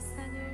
세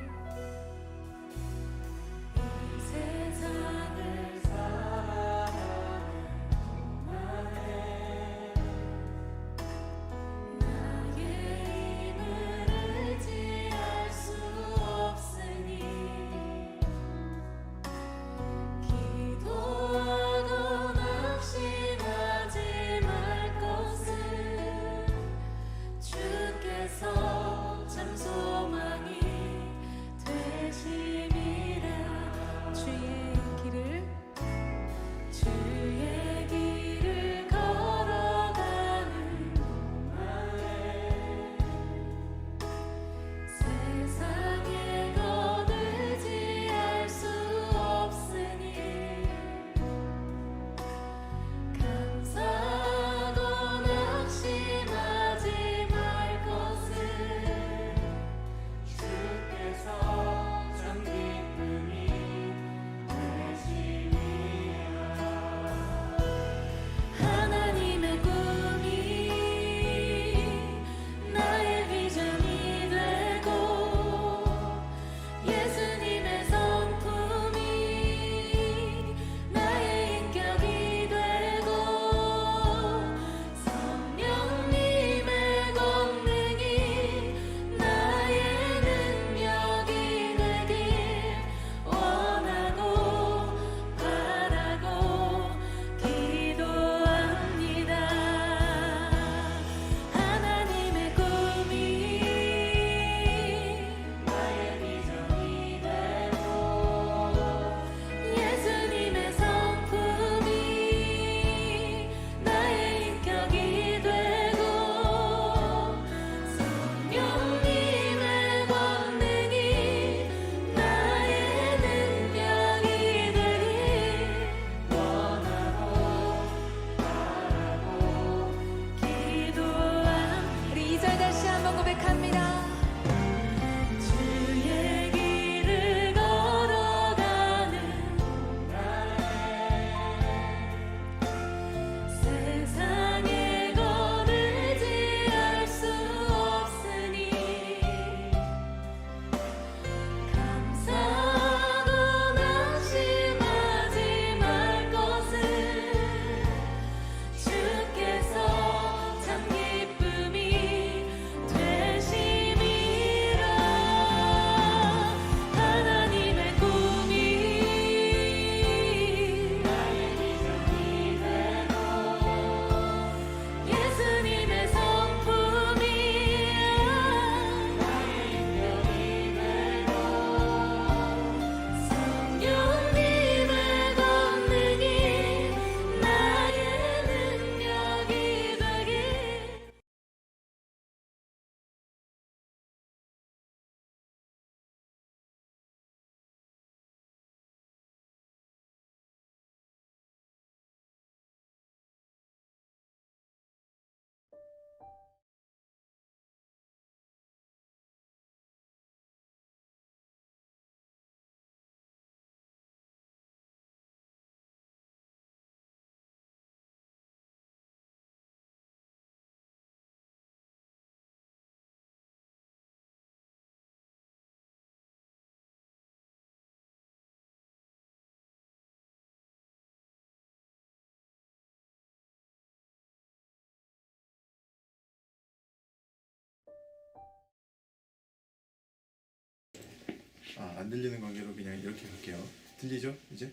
아, 안 들리는 관계로 그냥 이렇게 갈게요. 들리죠? 이제?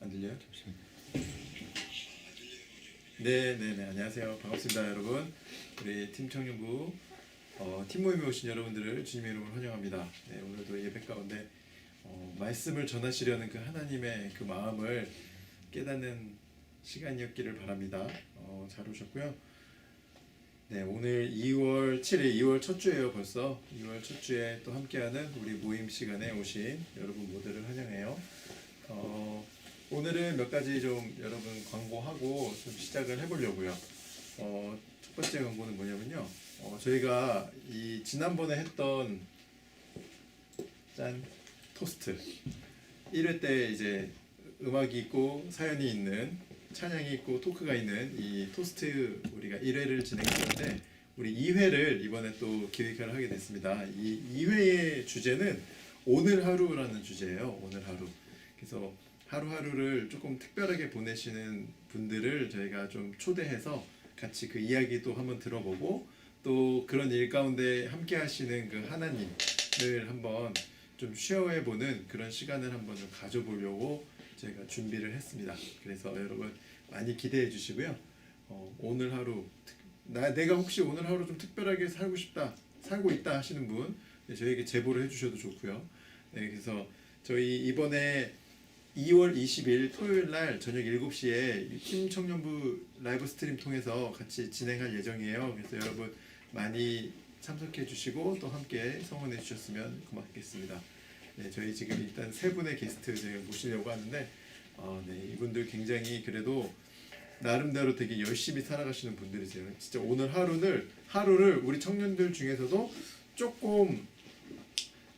안 들려요? 네, 네, 네. 안녕하세요. 반갑습니다, 여러분. 우리 팀 청년부 어, 팀 모임에 오신 여러분들을 주님의 이름으로 환영합니다. 네, 오늘도 예배 가운데 어, 말씀을 전하시려는 그 하나님의 그 마음을 깨닫는 시간이었기를 바랍니다. 어, 잘 오셨고요. 네, 오늘 2월 7일, 2월 첫 주예요, 벌써. 2월 첫 주에 또 함께하는 우리 모임 시간에 오신 여러분 모두를 환영해요. 어, 오늘은 몇 가지 좀 여러분 광고하고 좀 시작을 해보려고요. 어, 첫 번째 광고는 뭐냐면요. 어, 저희가 이 지난번에 했던 짠 토스트 1회 때 이제 음악이 있고 사연이 있는 찬양이 있고 토크가 있는 이 토스트 우리가 1회를 진행했는데 우리 2회를 이번에 또 기획을 하게 됐습니다. 이 2회의 주제는 오늘 하루라는 주제예요. 오늘 하루. 그래서 하루하루를 조금 특별하게 보내시는 분들을 저희가 좀 초대해서 같이 그 이야기도 한번 들어보고 또 그런 일 가운데 함께 하시는 그 하나님을 한번 좀 쉐어해 보는 그런 시간을 한번 좀 가져보려고 저희가 준비를 했습니다. 그래서 여러분 많이 기대해 주시고요. 어, 오늘 하루 특- 나 내가 혹시 오늘 하루 좀 특별하게 살고 싶다 살고 있다 하시는 분 네, 저에게 제보를 해주셔도 좋고요. 네, 그래서 저희 이번에 2월 20일 토요일 날 저녁 7시에 팀 청년부 라이브 스트림 통해서 같이 진행할 예정이에요. 그래서 여러분 많이 참석해 주시고 또 함께 성원해 주셨으면 고맙겠습니다. 네, 저희 지금 일단 세 분의 게스트 저희가 모시려고 하는데 어, 네, 이분들 굉장히 그래도 나름대로 되게 열심히 살아가시는 분들이세요. 진짜 오늘 하루를 하루를 우리 청년들 중에서도 조금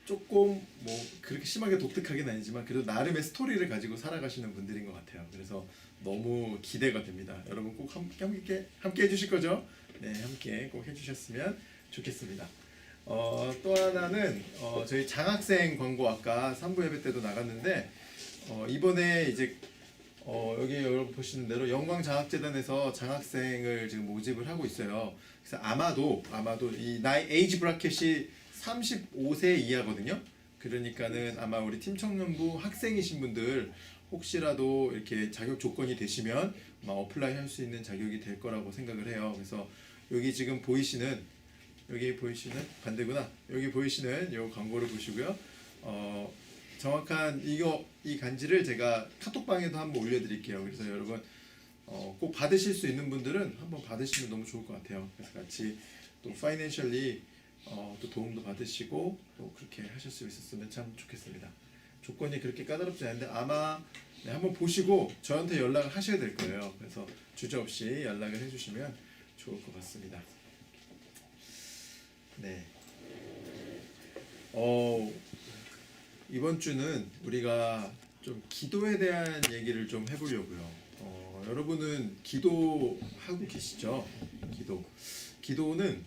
조금 뭐 그렇게 심하게 독특하긴 아니지만 그래도 나름의 스토리를 가지고 살아가시는 분들인 것 같아요. 그래서 너무 기대가 됩니다. 여러분 꼭 함께 함께 함께 해주실 거죠? 네, 함께 꼭 해주셨으면 좋겠습니다. 어, 또 하나는 어, 저희 장학생 광고 아까 3부 예배 때도 나갔는데 어, 이번에 이제 어, 여기 여러분 보시는 대로 영광장학재단에서 장학생을 지금 모집을 하고 있어요. 그래서 아마도 아마도 이 나이 에이지 브라켓이 35세 이하거든요. 그러니까는 아마 우리 팀 청년부 학생이신 분들 혹시라도 이렇게 자격 조건이 되시면 어플라이 할 수 있는 자격이 될 거라고 생각을 해요. 그래서 여기 지금 보이시는 여기 보이시는 반대구나. 여기 보이시는 요 광고를 보시고요. 어, 정확한 이거 이 간지를 제가 카톡방에도 한번 올려드릴게요. 그래서 여러분 어, 꼭 받으실 수 있는 분들은 한번 받으시면 너무 좋을 것 같아요. 그래서 같이 또 파이낸셜리 어, 또 도움도 받으시고 또 그렇게 하실 수 있었으면 참 좋겠습니다. 조건이 그렇게 까다롭지 않은데 아마 네, 한번 보시고 저한테 연락을 하셔야 될 거예요. 그래서 주저 없이 연락을 해주시면 좋을 것 같습니다. 네. 어 이번 주는 우리가 좀 기도에 대한 얘기를 좀 해보려고요. 어, 여러분은 기도하고 계시죠? 기도. 기도는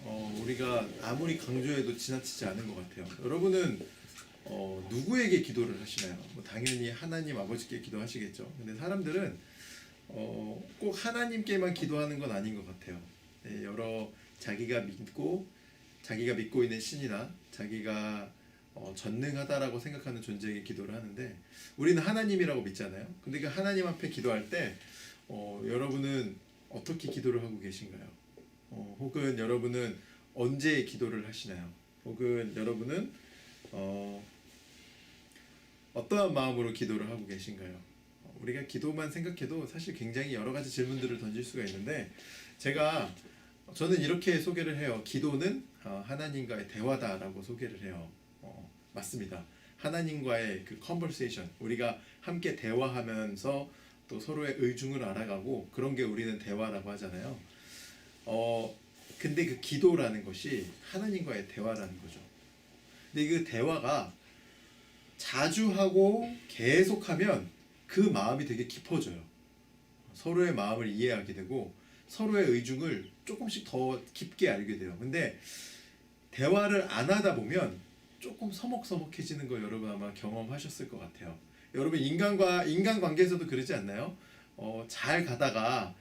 어, 우리가 아무리 강조해도 지나치지 않은 것 같아요. 여러분은 어, 누구에게 기도를 하시나요? 뭐 당연히 하나님 아버지께 기도하시겠죠. 근데 사람들은 어, 꼭 하나님께만 기도하는 건 아닌 것 같아요. 네, 여러 자기가 믿고 자기가 믿고 있는 신이나 자기가 어, 전능하다라고 생각하는 존재에게 기도를 하는데 우리는 하나님이라고 믿잖아요. 근데 그 하나님 앞에 기도할 때 어, 여러분은 어떻게 기도를 하고 계신가요? 어, 혹은 여러분은 언제 기도를 하시나요? 혹은 여러분은 어, 어떠한 마음으로 기도를 하고 계신가요? 어, 우리가 기도만 생각해도 사실 굉장히 여러 가지 질문들을 던질 수가 있는데 제가 저는 이렇게 소개를 해요. 기도는 어, 하나님과의 대화다라고 소개를 해요. 어, 맞습니다. 하나님과의 그 컨버세이션 우리가 함께 대화하면서 또 서로의 의중을 알아가고 그런 게 우리는 대화라고 하잖아요. 어 근데 그 기도라는 것이 하나님과의 대화라는 거죠. 근데 그 대화가 자주 하고 계속하면 그 마음이 되게 깊어져요. 서로의 마음을 이해하게 되고 서로의 의중을 조금씩 더 깊게 알게 돼요. 근데 대화를 안 하다 보면 조금 서먹서먹해지는 거 여러분 아마 경험하셨을 것 같아요. 여러분 인간과 인간 관계에서도 그러지 않나요? 어, 잘 가다가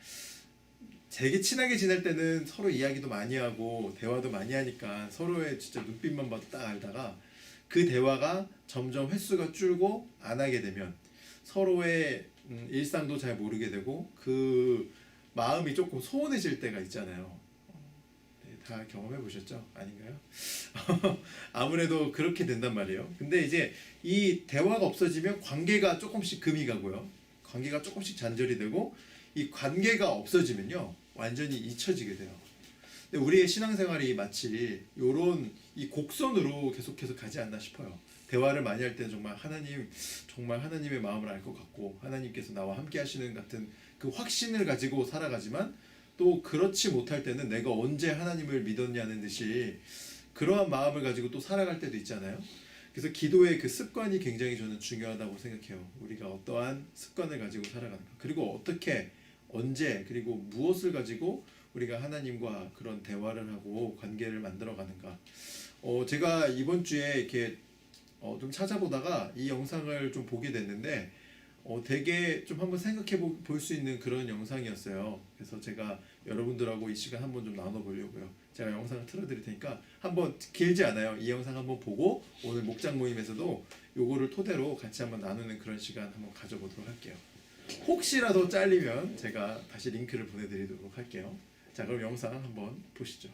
되게 친하게 지낼 때는 서로 이야기도 많이 하고 대화도 많이 하니까 서로의 진짜 눈빛만 봐도 딱 알다가 그 대화가 점점 횟수가 줄고 안 하게 되면 서로의 음, 일상도 잘 모르게 되고 그 마음이 조금 소원해질 때가 있잖아요. 네, 다 경험해 보셨죠? 아닌가요? 아무래도 그렇게 된단 말이에요. 근데 이제 이 대화가 없어지면 관계가 조금씩 금이 가고요. 관계가 조금씩 잔절이 되고 이 관계가 없어지면요. 완전히 잊혀지게 돼요. 근데 우리의 신앙생활이 마치 요런 이 곡선으로 계속해서 가지 않나 싶어요. 대화를 많이 할 때는 정말 하나님 정말 하나님의 마음을 알 것 같고 하나님께서 나와 함께 하시는 같은 그 확신을 가지고 살아가지만 또 그렇지 못할 때는 내가 언제 하나님을 믿었냐는 듯이 그러한 마음을 가지고 또 살아갈 때도 있잖아요. 그래서 기도의 그 습관이 굉장히 저는 중요하다고 생각해요. 우리가 어떠한 습관을 가지고 살아가는 가 그리고 어떻게 언제 그리고 무엇을 가지고 우리가 하나님과 그런 대화를 하고 관계를 만들어 가는가. 어, 제가 이번 주에 이렇게 어, 좀 찾아보다가 이 영상을 좀 보게 됐는데 어, 되게 좀 한번 생각해 볼 수 있는 그런 영상이었어요. 그래서 제가 여러분들하고 이 시간 한번 좀 나눠보려고요. 제가 영상을 틀어드릴 테니까 한번 길지 않아요. 이 영상 한번 보고 오늘 목장 모임에서도 요거를 토대로 같이 한번 나누는 그런 시간 한번 가져보도록 할게요. 혹시라도 잘리면 제가 다시 링크를 보내드리도록 할게요. 자 그럼 영상 한번 보시죠.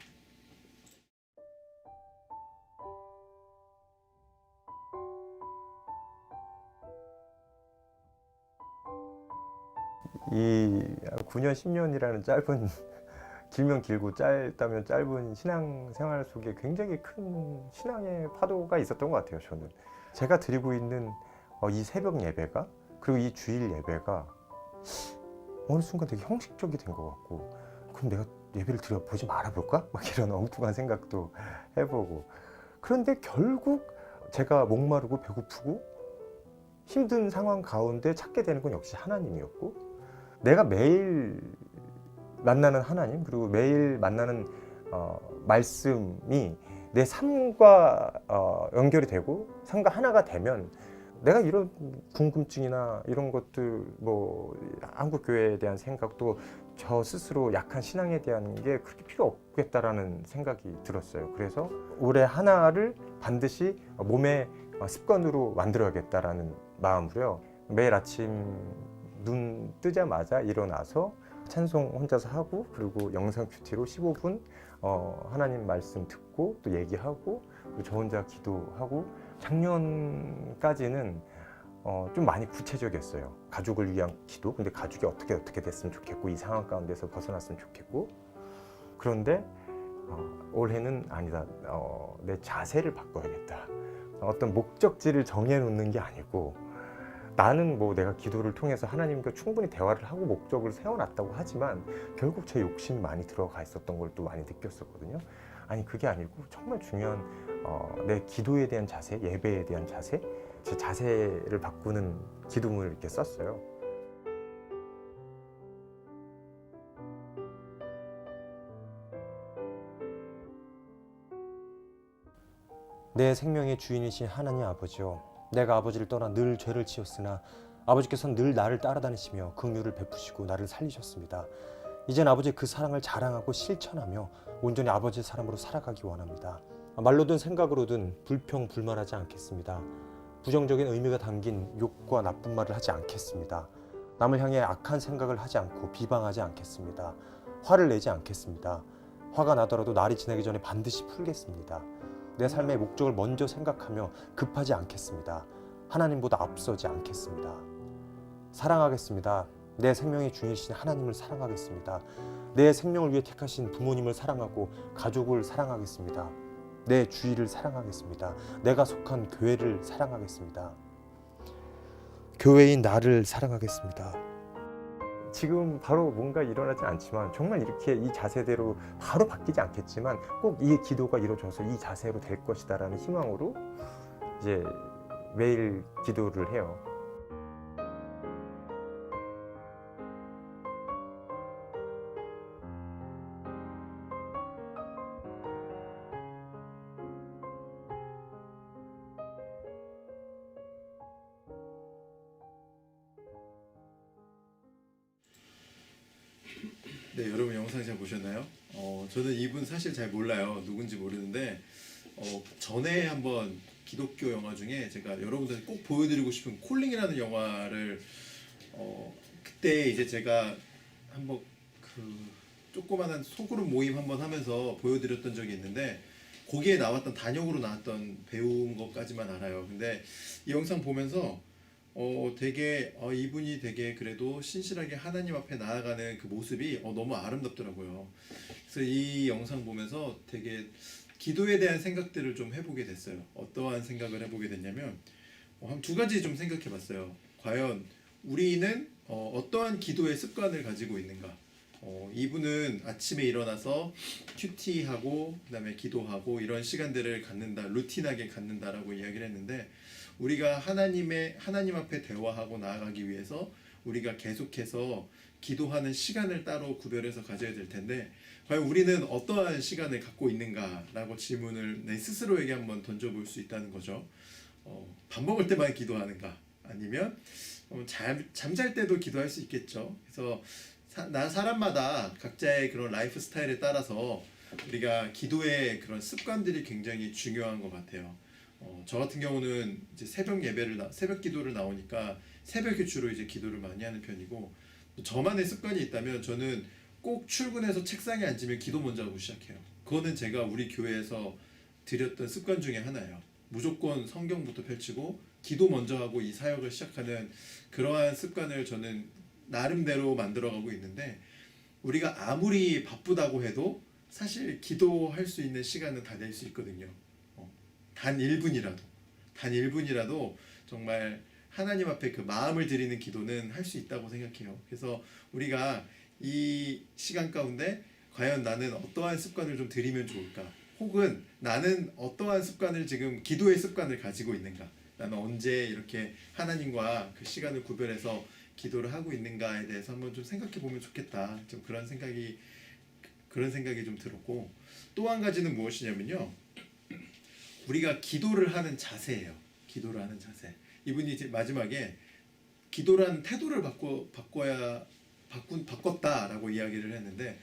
이 9년 10년이라는 짧은 길면 길고 짧다면 짧은 신앙 생활 속에 굉장히 큰 신앙의 파도가 있었던 것 같아요. 저는 제가 드리고 있는 어, 이 새벽 예배가 그리고 이 주일 예배가 어느 순간 되게 형식적이 된 것 같고 그럼 내가 예배를 드려 보지 말아볼까? 막 이런 엉뚱한 생각도 해보고 그런데 결국 제가 목마르고 배고프고 힘든 상황 가운데 찾게 되는 건 역시 하나님이었고 내가 매일 만나는 하나님 그리고 매일 만나는 어, 말씀이 내 삶과 어, 연결이 되고 삶과 하나가 되면 내가 이런 궁금증이나 이런 것들 뭐 한국 교회에 대한 생각도 저 스스로 약한 신앙에 대한 게 그렇게 필요 없겠다라는 생각이 들었어요. 그래서 올해 하나를 반드시 몸의 습관으로 만들어야겠다라는 마음으로요. 매일 아침 눈 뜨자마자 일어나서 찬송 혼자서 하고 그리고 영상 큐티로 15분 어, 하나님 말씀 듣고 또 얘기하고 저 혼자 기도하고 작년까지는 어, 좀 많이 구체적이었어요. 가족을 위한 기도. 근데 가족이 어떻게 어떻게 됐으면 좋겠고 이 상황 가운데서 벗어났으면 좋겠고 그런데 어, 올해는 아니다. 어, 내 자세를 바꿔야겠다. 어떤 목적지를 정해놓는 게 아니고 나는 뭐 내가 기도를 통해서 하나님과 충분히 대화를 하고 목적을 세워놨다고 하지만 결국 제 욕심이 많이 들어가 있었던 걸 또 많이 느꼈었거든요. 아니 그게 아니고 정말 중요한 어, 내 기도에 대한 자세, 예배에 대한 자세, 제 자세를 바꾸는 기도문을 이렇게 썼어요. 내 생명의 주인이신 하나님 아버지요. 내가 아버지를 떠나 늘 죄를 지었으나 아버지께서는 늘 나를 따라다니시며 긍휼을 베푸시고 나를 살리셨습니다. 이젠 아버지의 그 사랑을 자랑하고 실천하며 온전히 아버지의 사람으로 살아가기 원합니다. 말로든 생각으로든 불평 불만하지 않겠습니다. 부정적인 의미가 담긴 욕과 나쁜 말을 하지 않겠습니다. 남을 향해 악한 생각을 하지 않고 비방하지 않겠습니다. 화를 내지 않겠습니다. 화가 나더라도 날이 지나기 전에 반드시 풀겠습니다. 내 삶의 목적을 먼저 생각하며 급하지 않겠습니다. 하나님보다 앞서지 않겠습니다. 사랑하겠습니다. 내 생명의 주인이신 하나님을 사랑하겠습니다. 내 생명을 위해 택하신 부모님을 사랑하고 가족을 사랑하겠습니다. 내 주위를 사랑하겠습니다. 내가 속한 교회를 사랑하겠습니다. 교회인 나를 사랑하겠습니다. 지금 바로 뭔가 일어나지 않지만 정말 이렇게 이 자세대로 바로 바뀌지 않겠지만 꼭 이 기도가 이루어져서 이 자세로 될 것이다라는 희망으로 이제 매일 기도를 해요. 보셨나요? 어, 저는 이분 사실 잘 몰라요. 누군지 모르는데 어, 전에 한번 기독교 영화 중에 제가 여러분들 꼭 보여드리고 싶은 콜링이라는 영화를 어, 그때 이제 제가 한번 그 조그만한 소그룹 모임 한번 하면서 보여드렸던 적이 있는데 거기에 나왔던 단역으로 나왔던 배우인 것까지만 알아요. 근데 이 영상 보면서 어 되게 어 이분이 되게 그래도 신실하게 하나님 앞에 나아가는 그 모습이 어 너무 아름답더라고요. 그래서 이 영상 보면서 되게 기도에 대한 생각들을 좀 해보게 됐어요. 어떠한 생각을 해보게 됐냐면 어, 한두 가지 좀 생각해봤어요. 과연 우리는 어, 어떠한 기도의 습관을 가지고 있는가? 어, 이분은 아침에 일어나서 큐티하고 그다음에 기도하고 이런 시간들을 갖는다, 루틴하게 갖는다라고 이야기를 했는데 우리가 하나님의 하나님 앞에 대화하고 나아가기 위해서 우리가 계속해서 기도하는 시간을 따로 구별해서 가져야 될 텐데 과연 우리는 어떠한 시간을 갖고 있는가라고 질문을 내 스스로에게 한번 던져볼 수 있다는 거죠. 어, 밥 먹을 때만 기도하는가? 아니면 어, 잠, 잠잘 때도 기도할 수 있겠죠. 그래서 사, 나 사람마다 각자의 그런 라이프 스타일에 따라서 우리가 기도의 그런 습관들이 굉장히 중요한 것 같아요. 어, 저 같은 경우는 이제 새벽 예배를 나, 새벽 기도를 나오니까 새벽에 주로 이제 기도를 많이 하는 편이고 또 저만의 습관이 있다면 저는 꼭 출근해서 책상에 앉으면 기도 먼저 하고 시작해요. 그거는 제가 우리 교회에서 드렸던 습관 중에 하나예요. 무조건 성경부터 펼치고 기도 먼저 하고 이 사역을 시작하는 그러한 습관을 저는 나름대로 만들어가고 있는데 우리가 아무리 바쁘다고 해도 사실 기도할 수 있는 시간은 다 낼 수 있거든요. 어, 단 1분이라도 단 1분이라도 정말 하나님 앞에 그 마음을 드리는 기도는 할 수 있다고 생각해요. 그래서 우리가 이 시간 가운데 과연 나는 어떠한 습관을 좀 들이면 좋을까? 혹은 나는 어떠한 습관을 지금 기도의 습관을 가지고 있는가? 나는 언제 이렇게 하나님과 그 시간을 구별해서 기도를 하고 있는가에 대해서 한번 좀 생각해 보면 좋겠다. 좀 그런 생각이 그런 생각이 좀 들었고 또 한 가지는 무엇이냐면요. 우리가 기도를 하는 자세예요. 기도를 하는 자세. 이분이 이제 마지막에 기도라는 태도를 바꿔 바꿔야 바꾼 바꿨다라고 이야기를 했는데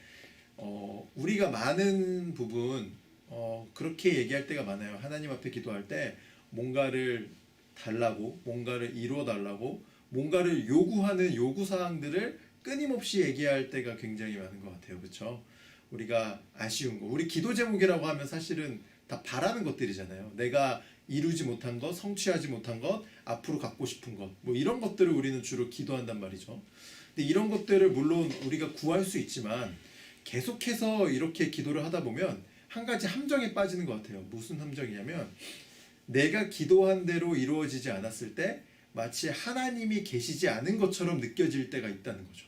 어, 우리가 많은 부분 어, 그렇게 얘기할 때가 많아요. 하나님 앞에 기도할 때 뭔가를 달라고 뭔가를 이루어 달라고 뭔가를 요구하는 요구 사항들을 끊임없이 얘기할 때가 굉장히 많은 것 같아요. 그렇죠? 우리가 아쉬운 거, 우리 기도 제목이라고 하면 사실은 다 바라는 것들이잖아요. 내가 이루지 못한 것, 성취하지 못한 것, 앞으로 갖고 싶은 것, 뭐 이런 것들을 우리는 주로 기도한단 말이죠. 근데 이런 것들을 물론 우리가 구할 수 있지만 계속해서 이렇게 기도를 하다 보면 한 가지 함정에 빠지는 것 같아요. 무슨 함정이냐면 내가 기도한 대로 이루어지지 않았을 때 마치 하나님이 계시지 않은 것처럼 느껴질 때가 있다는 거죠.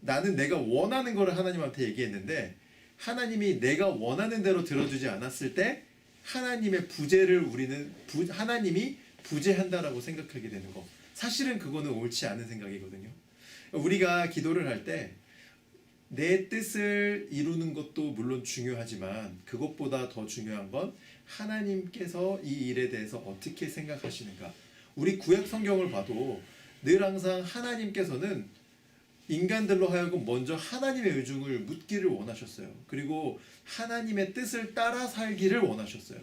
나는 내가 원하는 거를 하나님한테 얘기했는데 하나님이 내가 원하는 대로 들어주지 않았을 때 하나님의 부재를 우리는 부, 하나님이 부재한다라고 생각하게 되는 거. 사실은 그거는 옳지 않은 생각이거든요. 우리가 기도를 할 때 내 뜻을 이루는 것도 물론 중요하지만 그것보다 더 중요한 건 하나님께서 이 일에 대해서 어떻게 생각하시는가. 우리 구약 성경을 봐도 늘 항상 하나님께서는 인간들로 하여금 먼저 하나님의 의중을 묻기를 원하셨어요. 그리고 하나님의 뜻을 따라 살기를 원하셨어요.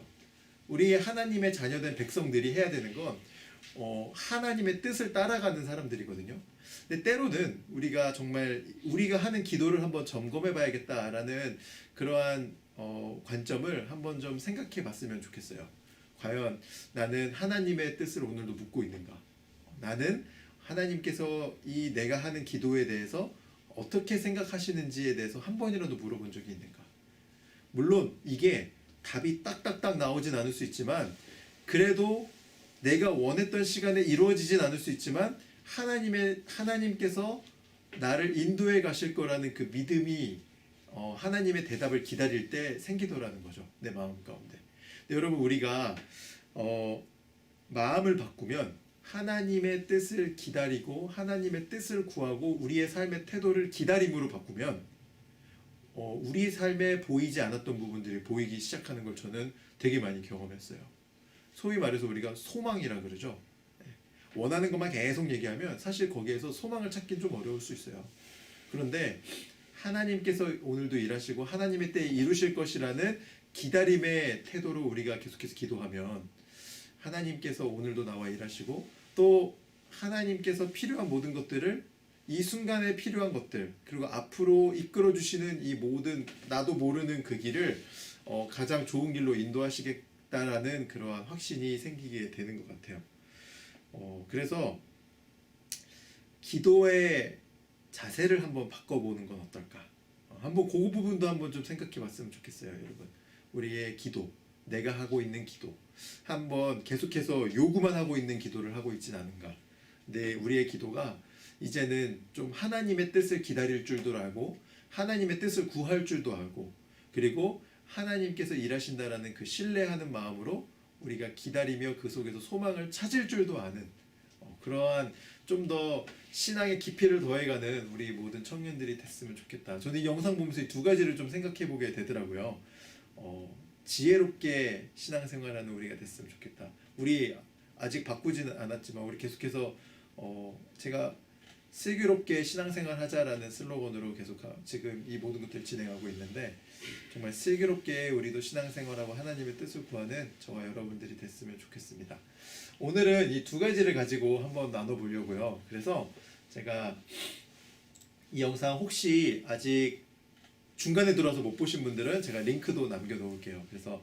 우리 하나님의 자녀된 백성들이 해야 되는 건 어, 하나님의 뜻을 따라가는 사람들이거든요. 근데 때로는 우리가 정말 우리가 하는 기도를 한번 점검해 봐야겠다라는 그러한 어, 관점을 한번 좀 생각해 봤으면 좋겠어요. 과연 나는 하나님의 뜻을 오늘도 묻고 있는가? 나는 하나님께서 이 내가 하는 기도에 대해서 어떻게 생각하시는지에 대해서 한 번이라도 물어본 적이 있는가? 물론 이게 답이 딱딱딱 나오진 않을 수 있지만 그래도 내가 원했던 시간에 이루어지진 않을 수 있지만 하나님의 하나님께서 나를 인도해 가실 거라는 그 믿음이 어, 하나님의 대답을 기다릴 때 생기더라는 거죠 내 마음 가운데. 근데 여러분 우리가 어, 마음을 바꾸면 하나님의 뜻을 기다리고 하나님의 뜻을 구하고 우리의 삶의 태도를 기다림으로 바꾸면 어, 우리 삶에 보이지 않았던 부분들이 보이기 시작하는 걸 저는 되게 많이 경험했어요. 소위 말해서 우리가 소망이라 그러죠. 네. 원하는 것만 계속 얘기하면 사실 거기에서 소망을 찾긴 좀 어려울 수 있어요. 그런데 하나님께서 오늘도 일하시고 하나님의 때에 이루실 것이라는 기다림의 태도로 우리가 계속해서 기도하면 하나님께서 오늘도 나와 일하시고 또 하나님께서 필요한 모든 것들을 이 순간에 필요한 것들 그리고 앞으로 이끌어 주시는 이 모든 나도 모르는 그 길을 어, 가장 좋은 길로 인도하시겠다라는 그러한 확신이 생기게 되는 것 같아요. 어, 그래서 기도의 자세를 한번 바꿔보는 건 어떨까? 어, 한번 그 부분도 한번 좀 생각해 봤으면 좋겠어요, 여러분. 우리의 기도, 내가 하고 있는 기도, 한번 계속해서 요구만 하고 있는 기도를 하고 있진 않은가? 네, 우리의 기도가 이제는 좀 하나님의 뜻을 기다릴 줄도 알고 하나님의 뜻을 구할 줄도 알고 그리고 하나님께서 일하신다라는 그 신뢰하는 마음으로 우리가 기다리며 그 속에서 소망을 찾을 줄도 아는 어, 그러한 좀 더 신앙의 깊이를 더해가는 우리 모든 청년들이 됐으면 좋겠다. 저는 이 영상 보면서 이 두 가지를 좀 생각해 보게 되더라고요. 어, 지혜롭게 신앙생활하는 우리가 됐으면 좋겠다. 우리 아직 바꾸지는 않았지만 우리 계속해서 어, 제가 슬기롭게 신앙생활 하자라는 슬로건으로 계속 가- 지금 이 모든 것들을 진행하고 있는데 정말 슬기롭게 우리도 신앙생활하고 하나님의 뜻을 구하는 저와 여러분들이 됐으면 좋겠습니다. 오늘은 이 두 가지를 가지고 한번 나눠보려고요. 그래서 제가 이 영상 혹시 아직 중간에 들어와서 못 보신 분들은 제가 링크도 남겨 놓을게요. 그래서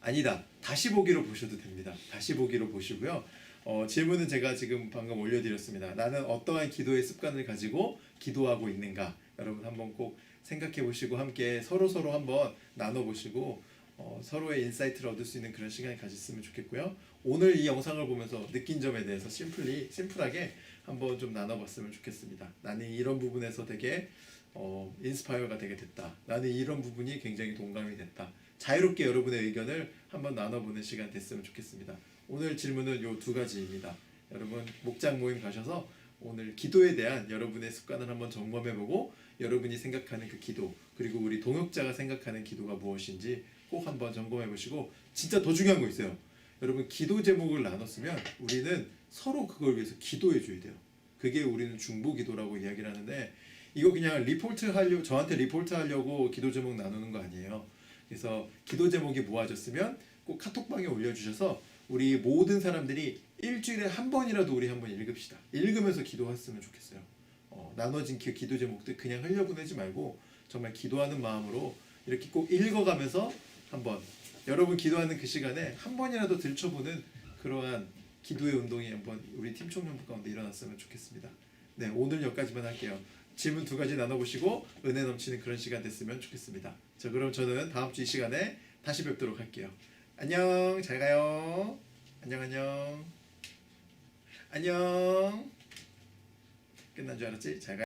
아니다 다시 보기로 보셔도 됩니다. 다시 보기로 보시고요. 어, 질문은 제가 지금 방금 올려드렸습니다. 나는 어떠한 기도의 습관을 가지고 기도하고 있는가? 여러분 한번 꼭 생각해 보시고 함께 서로 서로 한번 나눠 보시고 어, 서로의 인사이트를 얻을 수 있는 그런 시간을 가졌으면 좋겠고요. 오늘 이 영상을 보면서 느낀 점에 대해서 심플리 심플하게 한번 좀 나눠봤으면 좋겠습니다. 나는 이런 부분에서 되게 어, 인스파이어가 되게 됐다. 나는 이런 부분이 굉장히 동감이 됐다. 자유롭게 여러분의 의견을 한번 나눠보는 시간 됐으면 좋겠습니다. 오늘 질문은 요 두 가지입니다. 여러분 목장 모임 가셔서 오늘 기도에 대한 여러분의 습관을 한번 점검해보고 여러분이 생각하는 그 기도 그리고 우리 동역자가 생각하는 기도가 무엇인지 꼭 한번 점검해보시고 진짜 더 중요한 거 있어요. 여러분 기도 제목을 나눴으면 우리는 서로 그걸 위해서 기도해줘야 돼요. 그게 우리는 중보 기도라고 이야기를 하는데 이거 그냥 리포트 하려 저한테 리포트 하려고 기도 제목 나누는 거 아니에요. 그래서 기도 제목이 모아졌으면 꼭 카톡방에 올려주셔서 우리 모든 사람들이 일주일에 한 번이라도 우리 한번 읽읍시다. 읽으면서 기도했으면 좋겠어요. 어, 나눠진 그 기도 제목들 그냥 흘려보내지 말고 정말 기도하는 마음으로 이렇게 꼭 읽어가면서 한번 여러분 기도하는 그 시간에 한 번이라도 들춰보는 그러한 기도의 운동이 한번 우리 팀 청년부 가운데 일어났으면 좋겠습니다. 네 오늘 여기까지만 할게요. 질문 두 가지 나눠보시고 은혜 넘치는 그런 시간 됐으면 좋겠습니다. 자 그럼 저는 다음 주 이 시간에 다시 뵙도록 할게요. 안녕 잘 가요. 안녕 안녕 안녕 끝난 줄 알았지? 잘 가.